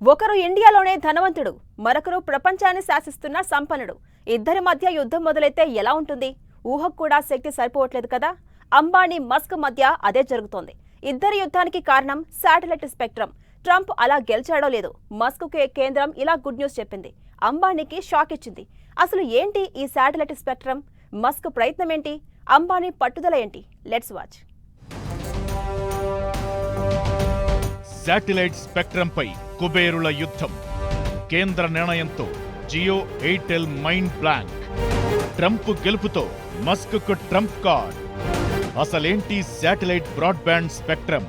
ఒకరు ఇండియాలోనే ధనవంతుడు మరొకరు ప్రపంచాన్ని శాసిస్తున్న సంపన్నుడు. ఇద్దరి మధ్య యుద్ధం మొదలైతే ఎలా ఉంటుంది? ఊహకు కూడా శక్తి సరిపోవట్లేదు కదా? అంబానీ మస్క్ మధ్య అదే జరుగుతోంది. ఇద్దరి యుద్ధానికి కారణం శాటిలైట్ స్పెక్ట్రమ్ ట్రంప్ అలా గెలిచాడో లేదు మస్క్ కేంద్రం ఇలా గుడ్ న్యూస్ చెప్పింది. అంబానీకి షాక్ ఇచ్చింది. అసలు ఏంటి ఈ శాటిలైట్ స్పెక్ట్రమ్ మస్క్ ప్రయత్నం ఏంటి? అంబానీ పట్టుదల ఏంటి? Let's watch. శాటిలైట్ స్పెక్ట్రంపై కుబేరుల యుద్ధం. కేంద్ర నిర్ణయంతో Jio Airtel mind blank. Trump గెలుపుతో మస్క్కు ట్రంప్ కార్డ్. అసలేంటి శాటిలైట్ బ్రాడ్బ్యాండ్ స్పెక్ట్రమ్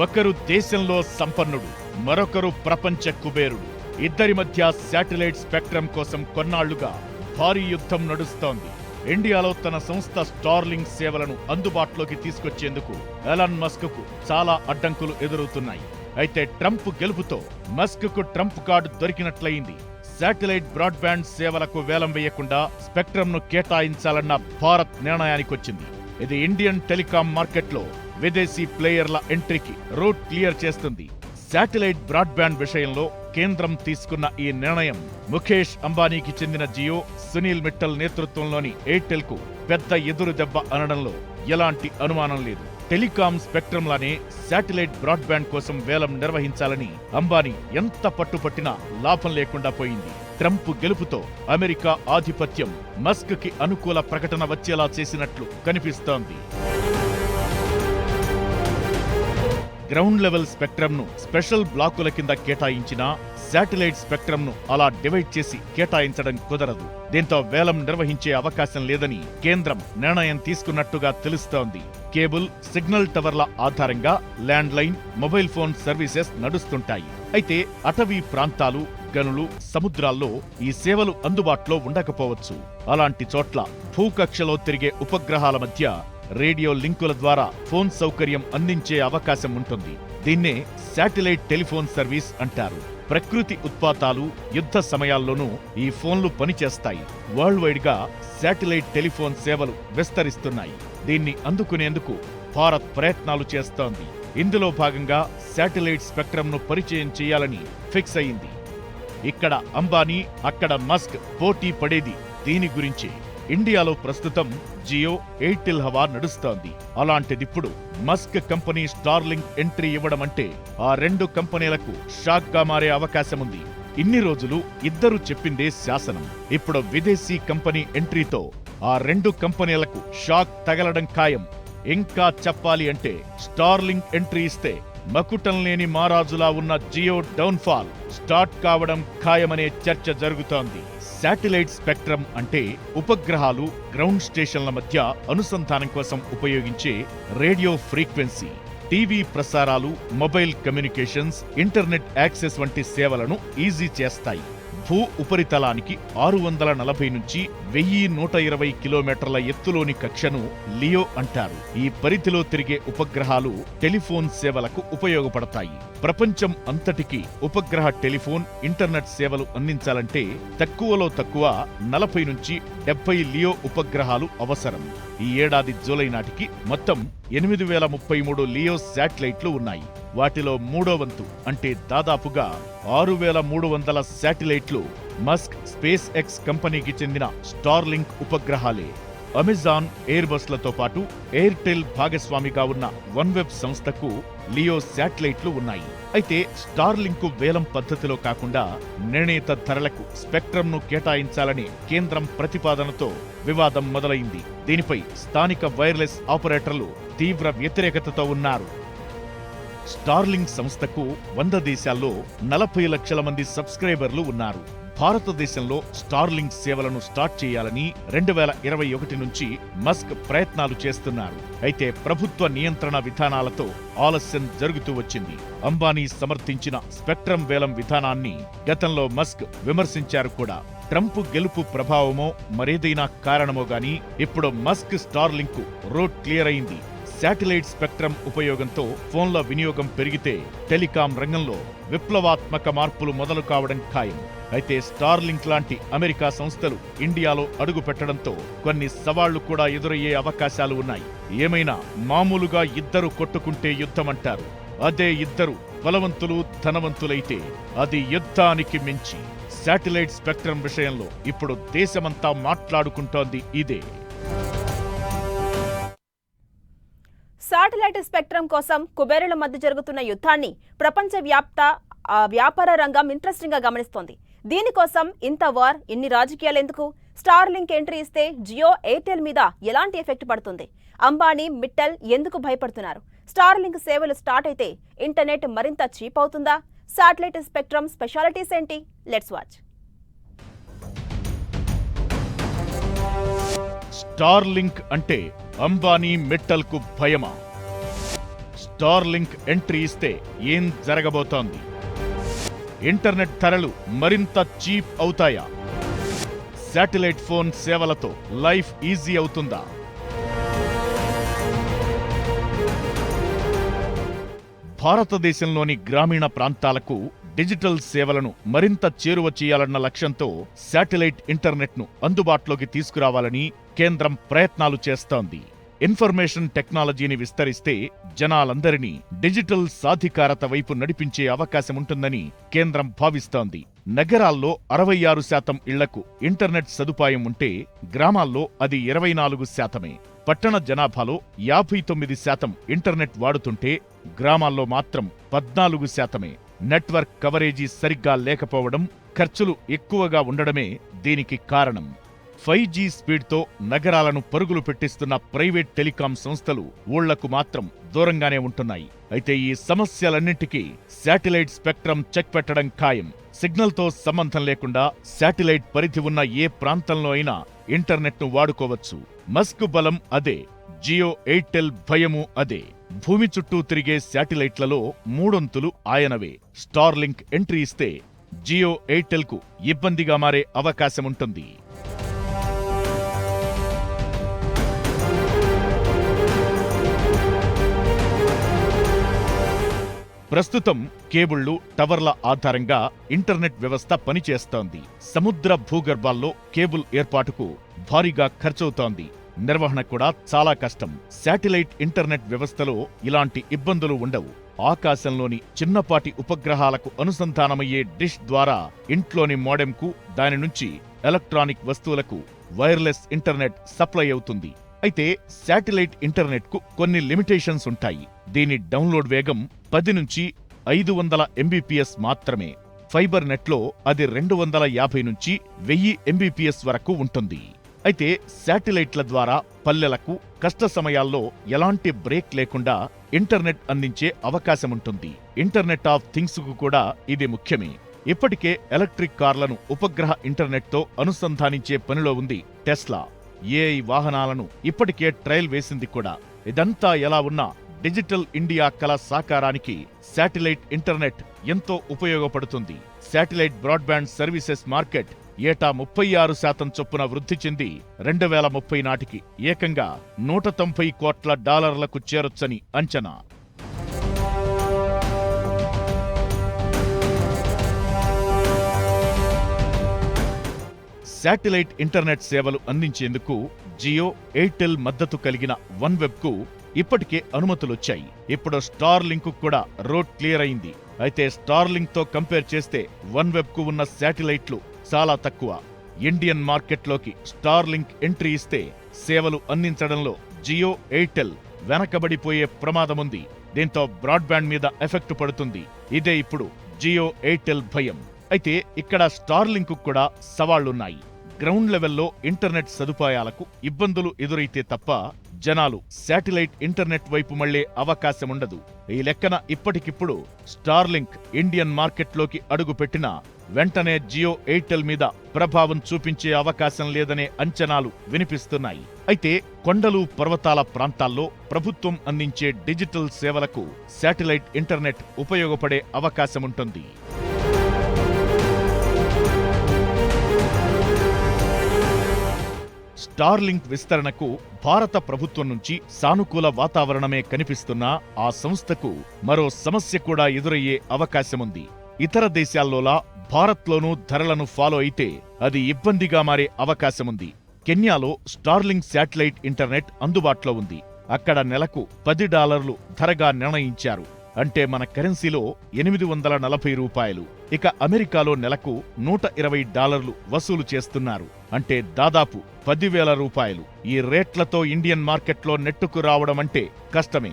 ఒకరు దేశంలో సంపన్నుడు మరొకరు ప్రపంచ కుబేరుడు. ఇద్దరి మధ్య శాటిలైట్ స్పెక్ట్రమ్ కోసం కొన్నాళ్ళుగా భారీ యుద్ధం నడుస్తోంది. ఇండియాలో తన సంస్థ స్టార్లింగ్ సేవలను అందుబాటులోకి తీసుకొచ్చేందుకు ఎలాన్ మస్క్కు చాలా అడ్డంకులు ఎదురవుతున్నాయి. అయితే ట్రంప్ గెలుపుతో మస్క్కు ట్రంప్ కార్డు దొరికినట్లయింది. శాటిలైట్ బ్రాడ్బ్యాండ్ సేవలకు వేలం వేయకుండా స్పెక్ట్రమ్ను కేటాయించాలన్న భారత్ నిర్ణయానికొచ్చింది. ఇది ఇండియన్ టెలికాం మార్కెట్లో విదేశీ ప్లేయర్ల ఎంట్రీకి రూట్ క్లియర్ చేస్తుంది. శాటిలైట్ బ్రాడ్బ్యాండ్ విషయంలో కేంద్రం తీసుకున్న ఈ నిర్ణయం ముఖేష్ అంబానీకి చెందిన జియో సునీల్ మిట్టల్ నేతృత్వంలోని ఎయిర్టెల్కు పెద్ద ఎదురు దెబ్బ అనడంలో ఎలాంటి అనుమానం లేదు. టెలికాం స్పెక్ట్రంలానే శాటిలైట్ బ్రాడ్బ్యాండ్ కోసం వేలం నిర్వహించాలని అంబానీ ఎంత పట్టుపట్టినా లాభం లేకుండా పోయింది. ట్రంప్ గెలుపుతో అమెరికా ఆధిపత్యం మస్క్కి అనుకూల ప్రకటన వచ్చేలా చేసినట్లు కనిపిస్తోంది. గ్రౌండ్ లెవెల్ స్పెక్ట్రమ్ను స్పెషల్ బ్లాకుల కింద కేటాయించినా శాటిలైట్ స్పెక్ట్రమ్ను అలా డివైడ్ చేసి కేటాయించడం కుదరదు. దీంతో వేలం నిర్వహించే అవకాశం లేదని కేంద్రం నిర్ణయం తీసుకున్నట్టుగా తెలుస్తోంది. కేబుల్ సిగ్నల్ టవర్ల ఆధారంగా land line mobile phone services నడుస్తుంటాయి. అయితే అటవీ ప్రాంతాలు గనులు సముద్రాల్లో ఈ సేవలు అందుబాటులో ఉండకపోవచ్చు. అలాంటి చోట్ల భూకక్షలో తిరిగే ఉపగ్రహాల మధ్య రేడియో లింకుల ద్వారా ఫోన్ సౌకర్యం అందించే అవకాశం ఉంటుంది. దీన్నే శాటిలైట్ టెలిఫోన్ సర్వీస్ అంటారు. ప్రకృతి ఉత్పాతాలు యుద్ధ సమయాల్లోనూ ఈ ఫోన్లు పనిచేస్తాయి. వరల్డ్ వైడ్గా శాటిలైట్ టెలిఫోన్ సేవలు విస్తరిస్తున్నాయి. దీన్ని అందుకునేందుకు భారత్ ప్రయత్నాలు చేస్తోంది. ఇందులో భాగంగా శాటిలైట్ స్పెక్ట్రమ్ను పరిచయం చేయాలని ఫిక్స్ అయింది. ఇక్కడ అంబానీ అక్కడ మస్క్ పోటీ పడేది దీని గురించి. ఇండియాలో ప్రస్తుతం జియో ఎయిర్టెల్ హవా నడుస్తోంది. అలాంటిదిప్పుడు మస్క్ కంపెనీ స్టార్లింక్ ఎంట్రీ ఇవ్వడం అంటే ఆ రెండు కంపెనీలకు షాక్గా మారే అవకాశముంది ఇన్ని రోజులు ఇద్దరు చెప్పిందే శాసనం. ఇప్పుడు విదేశీ కంపెనీ ఎంట్రీతో ఆ రెండు కంపెనీలకు షాక్ తగలడం ఖాయం. ఇంకా చెప్పాలి అంటే స్టార్లింక్ ఎంట్రీ ఇస్తే మకుటం లేని మారాజులా ఉన్న జియో డౌన్ఫాల్ స్టార్ట్ కావడం ఖాయమనే చర్చ జరుగుతోంది. శాటిలైట్ స్పెక్ట్రమ్ అంటే ఉపగ్రహాలు గ్రౌండ్ స్టేషన్ల మధ్య అనుసంధానం కోసం ఉపయోగించే రేడియో ఫ్రీక్వెన్సీ టీవీ ప్రసారాలు మొబైల్ కమ్యూనికేషన్స్ ఇంటర్నెట్ యాక్సెస్ వంటి సేవలను ఈజీ చేస్తాయి. భూ ఉపరితలానికి ఆరు వందల నలభై నుంచి వెయ్యి నూట ఇరవై కిలోమీటర్ల ఎత్తులోని కక్షను లియో అంటారు. ఈ పరిధిలో తిరిగే ఉపగ్రహాలు టెలిఫోన్ సేవలకు ఉపయోగపడతాయి. ప్రపంచం అంతటికి ఉపగ్రహ టెలిఫోన్ ఇంటర్నెట్ సేవలు అందించాలంటే తక్కువలో తక్కువ నలభై నుంచి డెబ్బై లియో ఉపగ్రహాలు అవసరం. ఈ ఏడాది జూలై నాటికి మొత్తం ఎనిమిది వేల ముప్పై మూడు లియో శాటిలైట్లు ఉన్నాయి. వాటిలో మూడో వంతు అంటే దాదాపుగా ఆరు వేల మూడు వందల శాటిలైట్లు మస్క్ స్పేస్ ఎక్స్ కంపెనీకి చెందిన స్టార్లింక్ ఉపగ్రహాలే. అమెజాన్ ఎయిర్ బస్లతో పాటు ఎయిర్టెల్ భాగస్వామిగా ఉన్న వన్వెబ్ సంస్థకు లియో శాటిలైట్లు ఉన్నాయి. అయితే స్టార్లింక్ వేలం పద్ధతిలో కాకుండా నిర్ణీత ధరలకు స్పెక్ట్రమ్ను కేటాయించాలని కేంద్రం ప్రతిపాదనతో వివాదం మొదలైంది. దీనిపై స్థానిక వైర్లెస్ ఆపరేటర్లు తీవ్ర వ్యతిరేకతతో ఉన్నారు. స్టార్లింక్ సంస్థకు వంద దేశాల్లో నలభై లక్షల మంది సబ్స్క్రైబర్లు ఉన్నారు. భారతదేశంలో స్టార్లింక్ సేవలను స్టార్ట్ చేయాలని రెండు వేల ఇరవై ఒకటి నుంచి మస్క్ ప్రయత్నాలు చేస్తున్నారు. అయితే ప్రభుత్వ నియంత్రణ విధానాలతో ఆలస్యం జరుగుతూ వచ్చింది. అంబానీ సమర్థించిన స్పెక్ట్రమ్ వేలం విధానాన్ని గతంలో మస్క్ విమర్శించారు కూడా. ట్రంప్ గెలుపు ప్రభావమో మరేదైనా కారణమో గాని ఇప్పుడు మస్క్ స్టార్లింక్ రోడ్ క్లియర్ అయింది. శాటిలైట్ స్పెక్ట్రమ్ ఉపయోగంతో ఫోన్ల వినియోగం పెరిగితే టెలికాం రంగంలో విప్లవాత్మక మార్పులు మొదలు కావడం ఖాయం. అయితే స్టార్లింక్ లాంటి అమెరికా సంస్థలు ఇండియాలో అడుగు పెట్టడంతో కొన్ని సవాళ్ళు కూడా ఎదురయ్యే అవకాశాలు ఉన్నాయి. ఏమైనా మామూలుగా ఇద్దరు కొట్టుకుంటే యుద్ధమంటారు. అదే ఇద్దరు బలవంతులు ధనవంతులైతే అది యుద్ధానికి మించి. శాటిలైట్ స్పెక్ట్రమ్ విషయంలో ఇప్పుడు దేశమంతా మాట్లాడుకుంటోంది ఇదే. శాటిలైట్ స్పెక్ట్రమ్ కోసం కుబేరుల మధ్య జరుగుతున్న యుద్ధాన్ని ప్రపంచ వ్యాప్త వ్యాపార రంగం ఇంట్రెస్టింగ్గా గమనిస్తోంది. దీనికోసం ఇంత వార్ ఇన్ని రాజకీయాలు ఎందుకు? స్టార్ లింక్ ఎంట్రీ ఇస్తే జియో ఎయిర్టెల్ మీద ఎలాంటి ఎఫెక్ట్ పడుతుంది? అంబానీ మిట్టల్ ఎందుకు భయపడుతున్నారు? స్టార్ లింక్ సేవలు స్టార్ట్ అయితే ఇంటర్నెట్ మరింత చీప్ అవుతుందా? శాటిలైట్ స్పెక్ట్రమ్ స్పెషాలిటీస్ ఏంటి? లెట్స్ వాచ్ స్టార్ లింక్ అంటే అంబానీ మిట్టల్కు భయమా? స్టార్ లింక్ ఎంట్రీ ఇస్తే ఏం జరగబోతోంది? ఇంటర్నెట్ ధరలు మరింత చీప్ అవుతాయా? శాటిలైట్ ఫోన్ సేవలతో లైఫ్ ఈజీ అవుతుందా? భారతదేశంలోని గ్రామీణ ప్రాంతాలకు డిజిటల్ సేవలను మరింత చేరువ చేయాలన్న లక్ష్యంతో శాటిలైట్ ఇంటర్నెట్ను అందుబాటులోకి తీసుకురావాలని కేంద్రం ప్రయత్నాలు చేస్తోంది. ఇన్ఫర్మేషన్ టెక్నాలజీని విస్తరిస్తే జనాలందరినీ డిజిటల్ సాధికారత వైపు నడిపించే అవకాశం ఉంటుందని కేంద్రం భావిస్తోంది. నగరాల్లో అరవై ఆరు శాతం ఇళ్ళకు ఇంటర్నెట్ సదుపాయం ఉంటే గ్రామాల్లో అది ఇరవై నాలుగు శాతమే. పట్టణ జనాభాలో యాభై తొమ్మిది శాతం ఇంటర్నెట్ వాడుతుంటే గ్రామాల్లో మాత్రం పద్నాలుగు శాతమే. నెట్వర్క్ కవరేజీ సరిగ్గా లేకపోవడం ఖర్చులు ఎక్కువగా ఉండడమే దీనికి కారణం. ఫైవ్ జీ స్పీడ్తో నగరాలను పరుగులు పెట్టిస్తున్న ప్రైవేట్ టెలికాం సంస్థలు ఊళ్ళకు మాత్రం దూరంగానే ఉంటున్నాయి. అయితే ఈ సమస్యలన్నింటికీ శాటిలైట్ స్పెక్ట్రమ్ చెక్ పెట్టడం ఖాయం. సిగ్నల్తో సంబంధం లేకుండా శాటిలైట్ పరిధి ఉన్న ఏ ప్రాంతంలో అయినా ఇంటర్నెట్ను వాడుకోవచ్చు. మస్క్ బలం అదే జియో ఎయిర్టెల్ భయము అదే. భూమి చుట్టూ తిరిగే శాటిలైట్లలో మూడొంతులు ఆయనవే. స్టార్లింక్ ఎంట్రీ ఇస్తే జియో ఎయిర్టెల్కు ఇబ్బందిగా మారే అవకాశముంటుంది. ప్రస్తుతం కేబుళ్ళు టవర్ల ఆధారంగా ఇంటర్నెట్ వ్యవస్థ పనిచేస్తోంది. సముద్ర భూగర్భాల్లో కేబుల్ ఏర్పాటుకు భారీగా ఖర్చవుతోంది. నిర్వహణ కూడా చాలా కష్టం. శాటిలైట్ ఇంటర్నెట్ వ్యవస్థలో ఇలాంటి ఇబ్బందులు ఉండవు. ఆకాశంలోని చిన్నపాటి ఉపగ్రహాలకు అనుసంధానమయ్యే డిష్ ద్వారా ఇంట్లోని మోడెంకు దాని నుంచి ఎలక్ట్రానిక్ వస్తువులకు వైర్లెస్ ఇంటర్నెట్ సప్లై అవుతుంది. అయితే శాటిలైట్ ఇంటర్నెట్కు కొన్ని లిమిటేషన్స్ ఉంటాయి. దీని డౌన్లోడ్ వేగం పది నుంచి ఐదు వందల ఎంబీపీఎస్ మాత్రమే. ఫైబర్ నెట్లో అది రెండు వందల యాభై నుంచి వెయ్యి ఎంబీపీఎస్ వరకు ఉంటుంది. అయితే శాటిలైట్ల ద్వారా పల్లెలకు కష్ట సమయాల్లో ఎలాంటి బ్రేక్ లేకుండా ఇంటర్నెట్ అందించే అవకాశముంటుంది ఇంటర్నెట్ ఆఫ్ థింగ్స్కు కూడా ఇది ముఖ్యమే. ఇప్పటికే ఎలక్ట్రిక్ కార్లను ఉపగ్రహ ఇంటర్నెట్తో అనుసంధానించే పనిలో ఉంది టెస్లా. ఏఐ వాహనాలను ఇప్పటికే ట్రయల్ వేసింది కూడా. ఇదంతా ఎలా ఉన్నా డిజిటల్ ఇండియా కల సాకారానికి శాటిలైట్ ఇంటర్నెట్ ఎంతో ఉపయోగపడుతుంది. శాటిలైట్ బ్రాడ్బ్యాండ్ సర్వీసెస్ మార్కెట్ ఏటా ముప్పై ఆరు శాతం చొప్పున వృద్ధి చెంది రెండు వేల ముప్పై నాటికి ఏకంగా నూట తొంభై కోట్ల డాలర్లకు చేరొచ్చని అంచనా. శాటిలైట్ ఇంటర్నెట్ సేవలు అందించేందుకు జియో ఎయిర్టెల్ మద్దతు కలిగిన వన్ వెబ్కు ఇప్పటికే అనుమతులొచ్చాయి. ఇప్పుడు స్టార్ లింక్ కూడా రోడ్ క్లియర్ అయింది. అయితే స్టార్ లింక్తో కంపేర్ చేస్తే వన్ వెబ్కు ఉన్న శాటిలైట్లు చాలా తక్కువ. ఇండియన్ మార్కెట్లోకి స్టార్ లింక్ ఎంట్రీ ఇస్తే సేవలు అందించడంలో జియో ఎయిర్టెల్ వెనకబడిపోయే ప్రమాదముంది. దీంతో బ్రాడ్బ్యాండ్ మీద ఎఫెక్ట్ పడుతుంది. ఇదే ఇప్పుడు జియో ఎయిర్టెల్ భయం. అయితే ఇక్కడ స్టార్ లింక్ కూడా సవాళ్ళున్నాయి గ్రౌండ్ లెవెల్లో ఇంటర్నెట్ సదుపాయాలకు ఇబ్బందులు ఎదురైతే తప్ప జనాలు శాటిలైట్ ఇంటర్నెట్ వైపు మళ్ళే అవకాశం ఉండదు ఈ లెక్కన ఇప్పటికిప్పుడు స్టార్లింక్ ఇండియన్ మార్కెట్లోకి అడుగుపెట్టిన వెంటనే జియో ఎయిర్టెల్ మీద ప్రభావం చూపించే అవకాశం లేదనే అంచనాలు వినిపిస్తున్నాయి. అయితే కొండలు పర్వతాల ప్రాంతాల్లో ప్రభుత్వం అందించే డిజిటల్ సేవలకు శాటిలైట్ ఇంటర్నెట్ ఉపయోగపడే అవకాశముంటుంది. స్టార్లింక్ విస్తరణకు భారత ప్రభుత్వం నుంచి సానుకూల వాతావరణమే కనిపిస్తున్నా ఆ సంస్థకు మరో సమస్య కూడా ఎదురయ్యే అవకాశముంది. ఇతర దేశాల్లోలా భారత్లోనూ ధరలను ఫాలో అయితే అది ఇబ్బందిగా మారే అవకాశముంది. కెన్యాలో స్టార్లింక్ శాటిలైట్ ఇంటర్నెట్ అందుబాటులో ఉంది. అక్కడ నెలకు పది డాలర్లు ధరగా నిర్ణయించారు. అంటే మన కరెన్సీలో ఎనిమిది వందల నలభై రూపాయలు. ఇక అమెరికాలో నెలకు నూట ఇరవై డాలర్లు వసూలు చేస్తున్నారు. అంటే దాదాపు పదివేల రూపాయలు. ఈ రేట్లతో ఇండియన్ మార్కెట్లో నెట్టుకు రావడం అంటే కష్టమే.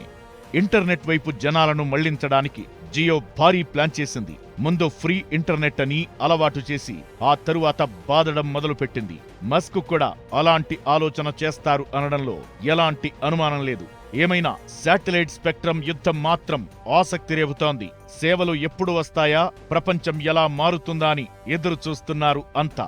ఇంటర్నెట్ వైపు జనాలను మళ్ళించడానికి జియో భారీ ప్లాన్ చేసింది. ముందు ఫ్రీ ఇంటర్నెట్ అని అలవాటు చేసి ఆ తరువాత బాదడం మొదలుపెట్టింది. మస్క్ కూడా అలాంటి ఆలోచన చేస్తారు అనడంలో ఎలాంటి అనుమానం లేదు. ఏమైనా శాటిలైట్ స్పెక్ట్రమ్ యుద్ధం మాత్రం ఆసక్తి రేపుతోంది. సేవలు ఎప్పుడు వస్తాయా? ప్రపంచం ఎలా మారుతుందా అని ఎదురు చూస్తున్నారు అంతా.